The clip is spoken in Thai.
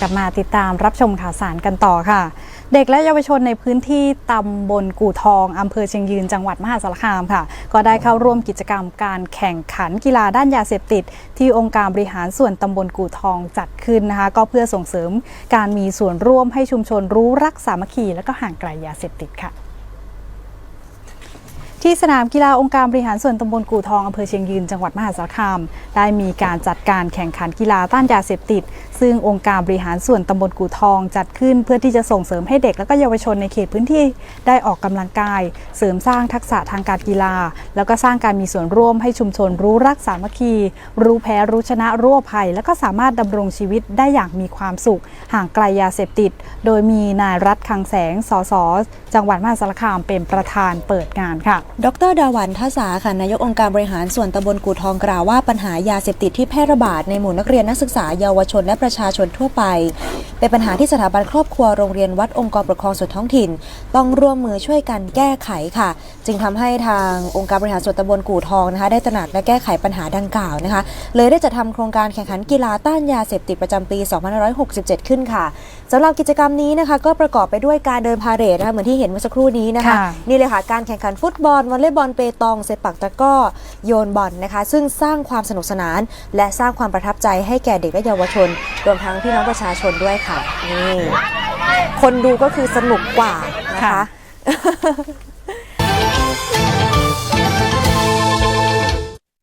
กลับมาติดตามรับชมข่าวสารกันต่อค่ะ เด็กและเยาวชนในพื้นที่ตำบลกู่ทองอำเภอเชียงยืนจังหวัดมหาสารคามค่ะ ก็ได้เข้าร่วมกิจกรรมการแข่งขันกีฬาด้านยาเสพติด ที่องค์การบริหารส่วนตำบลกู่ทองจัดขึ้นนะคะ ก็เพื่อส่งเสริมการมีส่วนร่วมให้ชุมชนรู้รักสามัคคีและก็ห่างไกลยาเสพติดค่ะ ที่สนามกีฬาองค์การบริหารส่วนตำบลกู่ทองอำเภอเชียงยืนจังหวัดมหาสารคาม ได้มีการจัดการแข่งขันกีฬาต้านยาเสพติด ซึ่งองค์การบริหารส่วนตำบลกู่ทองจัดขึ้นเพื่อที่จะส่งเสริมให้เด็กและก็เยาวชนในเขตพื้นที่ได้ออกกำลังกาย เสริมสร้างทักษะทางการกีฬา แล้วก็สร้างการมีส่วนร่วมให้ชุมชนรู้รักสามัคคี รู้แพ้รู้ชนะรู้อภัย แล้วก็สามารถดำรงชีวิตได้อย่างมีความสุข ห่างไกลยาเสพติด โดยมีนายรัฐคังแสงสสจังหวัดมหาสารคามเป็นประธานเปิดงานค่ะดรดาวันทศาสาค่ะนายกองค์การบริหารส่วนตำบลกู่ทองกล่าวว่าปัญหายาเสพติดที่แพร่ระบาดในหมู่นักเรียนนักศึกษาเยาวชนและประชาชนทั่วไป เป็นปัญหาที่สถาบันครอบครัวโรงเรียนวัดองค์กรปกครองส่วนท้องถิ่น ต้องร่วมมือช่วยกันแก้ไขค่ะ จึงทำให้ทางองค์การบริหารส่วนตำบลกู่ทองนะคะ ได้ตระหนักและแก้ไขปัญหาดังกล่าวนะคะ เลยได้จัดทำโครงการแข่งขันกีฬาต้านยาเสพติดประจำปี 2567 ขึ้นค่ะสำหรับกิจกรรมนี้นะคะ ก็ประกอบไปด้วยการเดินพาเหรดนะคะเหมือนที่เห็นเมื่อสักครู่นี้นะคะค่ะนี่เลยค่ะการแข่งขันฟุตบอลวอลเลย์บอลเปตองเซปักตะกร้อ โยนบอลนะคะ ซึ่งสร้างความสนุกสนาน และสร้างความประทับใจให้แก่เด็กและเยาวชน รวมทั้งพี่น้องประชาชนด้วยค่ะนี่คนดูก็คือสนุกกว่านะคะค่ะ